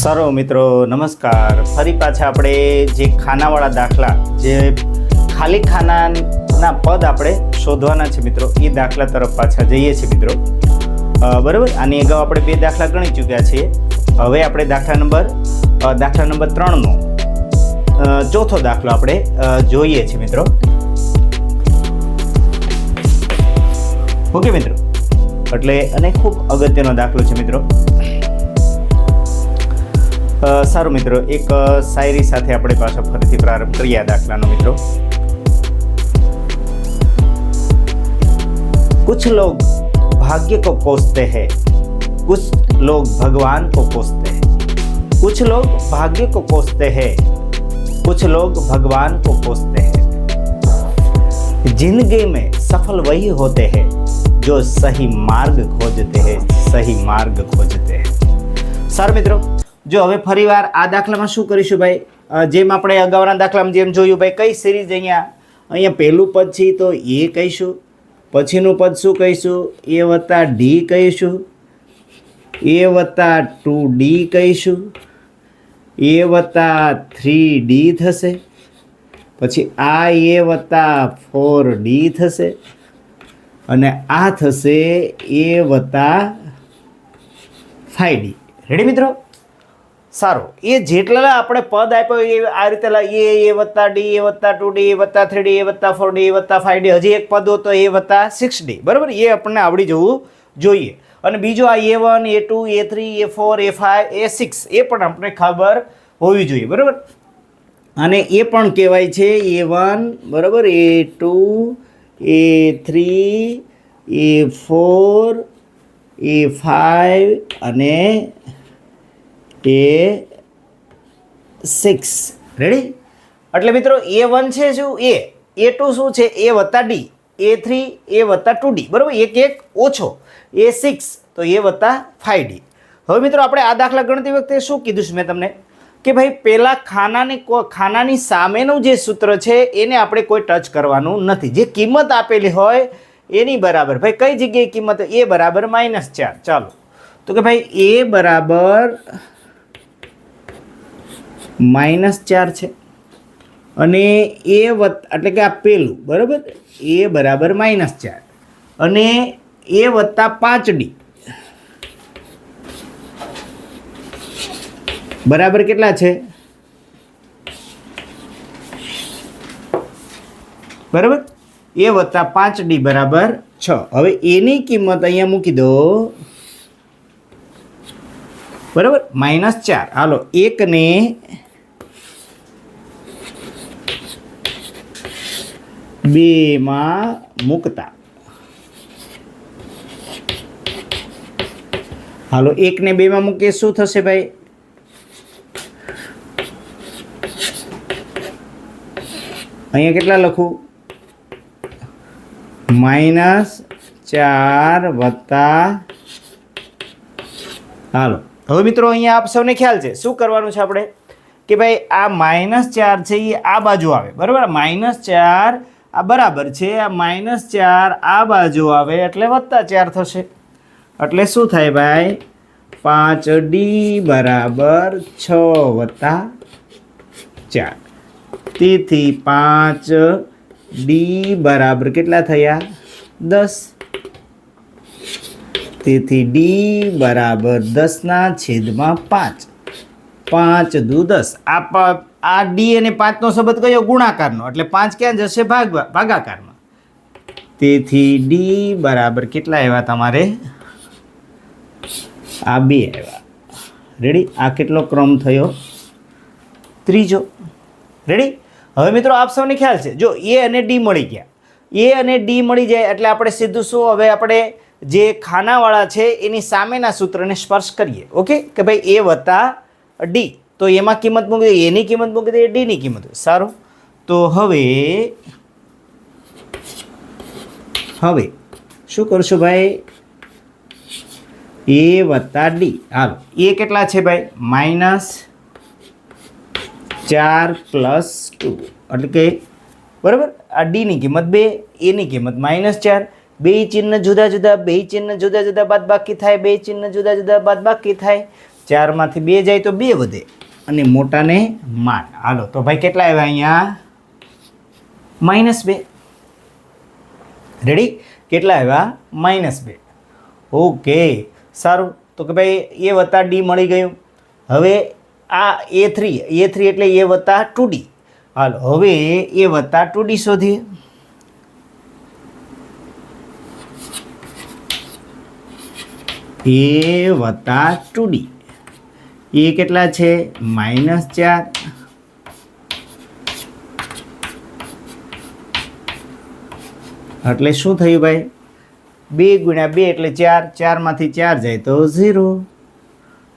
સરો મિત્રો, નમસ્કાર. ફરી પાછા આપણે જે ખાનાવાળા દાખલા, જે ખાલી ખાનાના પદ આપણે શોધવાના છે મિત્રો, એ દાખલા તરફ પાછા જઈએ છીએ મિત્રો. બરાબર? આની અગાઉ આપણે બે દાખલા ગણી ચૂક્યા છીએ. હવે આપણે દાખલા નંબર દાખલા નંબર ત્રણનો ચોથો દાખલો આપણે જોઈએ છીએ મિત્રો. ઓકે મિત્રો? એટલે અને ખૂબ અગત્યનો દાખલો છે મિત્રો. સારું મિત્રો એક અ, શાયરી સાથે આપણે પાછા ફરીથી પ્રારંભ કરીએ આ દાખલાનો મિત્રો कुछ लोग भाग्य को कोसते हैं कुछ लोग भगवान को कोसते हैं कुछ लोग भाग्य को कोसते हैं कुछ लोग भगवान को कोसते हैं जिंदगी में सफल वही होते हैं जो सही मार्ग खोजते हैं सही मार्ग खोजते हैं સારું મિત્રો જો હવે ફરીવાર આ દાખલામાં શું કરીશું ભાઈ? જેમ આપણે અગાઉના દાખલામાં જેમ જોયું ભાઈ, કઈ સિરીઝ અહીંયા? અહીંયા પહેલું પદ છે તો એ કહીશું. પછીનું પદ શું કહીશું? એ વત્તા ડી કહીશું. એ વત્તા ટુ ડી કહીશું. એ વત્તા થ્રી ડી થશે. પછી આ એ વત્તા ફોર ડી થશે. અને આ થશે એ વત્તા ફાઈવ ડી રેડી મિત્રો? સારું. એ જેટલા આપણે પદ આપ્યો એ આ રીતે એ એ વત્તા ડી, એ વત્તા ટુ ડી, એ વત્તા થ્રી ડી, એ વત્તા ફોર ડી, એ વત્તા ફાઈવ ડી, હજી એક પદ હતો એ વત્તા સિક્સ ડી. બરાબર? એ આપણને આવડી જવું જોઈએ. અને બીજો આ A one, A two, A three, A four, A five, A six, એ પણ આપણે ખબર હોવી જોઈએ. બરાબર? અને એ પણ કહેવાય છે એ વન, બરાબર? A two, A three, A four, A five અને એ સિક્સ રેડી એટલે મિત્રો એ વન છે શું? એ એ ટુ શું છે? એ વત્તા ડી એ થ્રી એ વત્તા ટુ ડી બરાબર? એક એક ઓછો. એ સિક્સ તો એ વત્તા ફાઈવ ડી હવે મિત્રો, આપણે આ દાખલા ગણતી વખતે શું કીધું છે મેં તમને? કે ભાઈ પહેલાં ખાનાની ખાનાની સામેનું જે સૂત્ર છે, એને આપણે કોઈ ટચ કરવાનું નથી. જે કિંમત આપેલી હોય, એની બરાબર. ભાઈ, કઈ જગ્યાએ કિંમત? એ બરાબર માઇનસ ચાર. ચાલો. તો કે ભાઈ એ બરાબર માઇનસ ચાર છે. અને એ વત્તા એટલે કે આ પેલું, બરાબર? એ બરાબર માઇનસ ચાર. અને એ વત્તા પાંચ ડી. બરાબર કેટલા છે? બરાબર? એ વત્તા પાંચ ડી બરાબર છ. હવે એની કિંમત અહીંયા મૂકી દો. બરાબર? માઇનસ ચાર. હાલો, એકને બેમાં મૂકતા. હાલો, એકને બેમાં મૂકીએ, શું થશે ભાઈ? અહીંયા કેટલા લખું? માઇનસ ચાર વત્તા હાલો હવે મિત્રો, અહીંયા આપ સૌને ખ્યાલ છે, શું કરવાનું છે આપણે? કે ભાઈ, આ માઇનસ ચાર છે, એ આ બાજુ આવે. બરાબર? માઇનસ ચાર, આ બરાબર છે, આ માઇનસ ચાર, આ બાજુ આવે, એટલે વત્તા ચાર થશે. એટલે શું થાય ભાઈ? પાંચ ડી બરાબર છ વત્તા ચાર. તેથી પાંચ ડી બરાબર કેટલા થયા? દસ. તેથી ડી બરાબર દસના છેદમાં પાંચ. પાંચ દુ દસ. આ આ ડી અને પાંચનો સંબંધ કયો? ગુણાકારનો. એટલે પાંચ ક્યાં જશે? ભાગ ભાગાકારમાં. તેથી ડી બરાબર કેટલા આવ્યા તમારે? આ બે આવ્યા. રેડી આ કેટલો ક્રમ થયો? ત્રીજો. રેડી હવે મિત્રો આપ સૌને ખ્યાલ છે. જો એ અને ડી મળી ગયા. એ અને ડી મળી જાય એટલે આપણે સીધું શું? હવે આપણે જે ખાનાવાળા છે, એની સામેના સૂત્રને સ્પર્શ કરીએ. ઓકે કે ભાઈ, એ વત્તા ડી તો એમાં કિંમત મૂકી દઈએ. એની કિંમત મૂકી દઈએ ડીની કિંમત સારું? તો હવે હવે, શું કરશું ભાઈ? એ વત્તા ડી હાલો. એ કેટલા છે ભાઈ? માઇનસ ચાર પ્લસ ટુ. એટલે કે, બરાબર? આ ડીની કિંમત બે એની કિંમત માઇનસ ચાર. બે ચિહ્ન જુદા જુદા બે ચિહ્ન જુદા જુદા બાદ બાકી થાય બે ચિહ્ન જુદા જુદા બાદ બાકી થાય. ચારમાંથી બે જાય તો બે વધે અને મોટાને માન હાલો, તો ભાઈ કેટલા આવ્યા અહીંયા? માઇનસ બે. રેડી કેટલા આવ્યા? માઇનસ બે. ઓકે, સારું. તો કે ભાઈ, એ વત્તા ડી મળી ગયું. હવે આ એ થ્રી એ થ્રી એટલે એ વત્તા ટુ ડી હાલો, હવે એ વત્તા ટુ ડી શોધીએ. એ વત્તા ટુ ડી. એ કેટલા છે? માઇનસ ચાર. એટલે શું થયું ભાઈ? બે ગુણ્યા બે એટલે ચાર. ચારમાંથી ચાર જાય તો ઝીરો.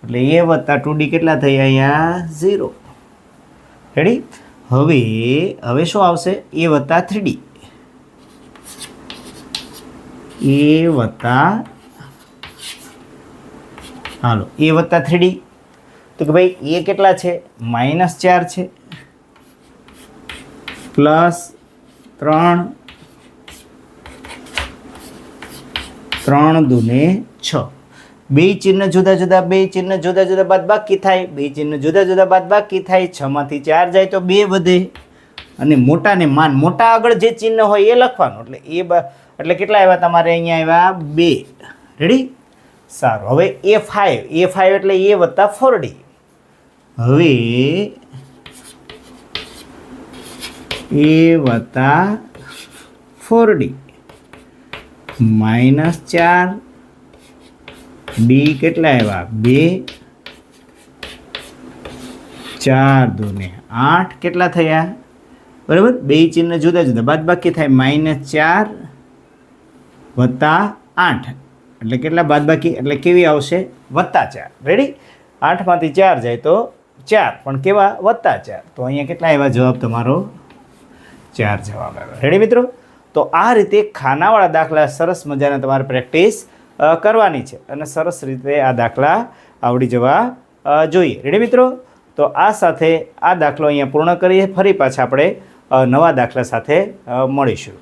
એટલે એ વત્તા ટુ ડી કેટલા થઈ અહીંયા? ઝીરો. રેડી હવે હવે શું આવશે? એ વત્તા થ્રી ડી. એ વત્તા હાલો. એ વત્તા થ્રીડી તો કે ભાઈ એ કેટલા છે? માઇનસ ચાર છે. પ્લસ ત્રણ. ત્રણ દુને છ. બે ચિહ્ન જુદા જુદા, બે ચિહ્ન જુદા જુદા બાદ બાકી થાય. બે ચિહ્ન જુદા જુદા બાદ બાકી થાય. છમાંથી ચાર જાય તો બે વધે. અને મોટાને માન, મોટા આગળ જે ચિહ્ન હોય એ લખવાનું. એટલે એ એટલે કેટલા આવ્યા તમારે અહીંયા આવ્યા? બે. રેડી સારું. હવે એ ફાઇવ એ ફાઇવ એટલે એ વત્તા ફોર ડી હવે એ વત્તા ફોર ડી માઇનસ ચાર. ડી કેટલા આવ્યા? બે. ચાર દુને આઠ કેટલા થયા? બરાબર? બે ચિહ્ન જુદા જુદા. બાદ બાકી થાય માઇનસ ચાર વત્તા આઠ. એટલે કેટલા બાદ બાકી એટલે કેવી આવશે? વત્તા ચાર. રેડી આઠમાંથી ચાર જાય તો ચાર. પણ કેવા? વત્તા ચાર. તો અહીંયા કેટલા એવા જવાબ તમારો ચાર જવાબ આવ્યા. રેડી મિત્રો? તો આ રીતે ખાનાવાળા દાખલા સરસ મજાના તમારે પ્રેક્ટિસ કરવાની છે. અને સરસ રીતે આ દાખલા આવડી જવા જોઈએ. રેડી મિત્રો? તો આ સાથે આ દાખલો અહીંયા પૂર્ણ કરીએ. ફરી પાછા આપણે નવા દાખલા સાથે મળીશું.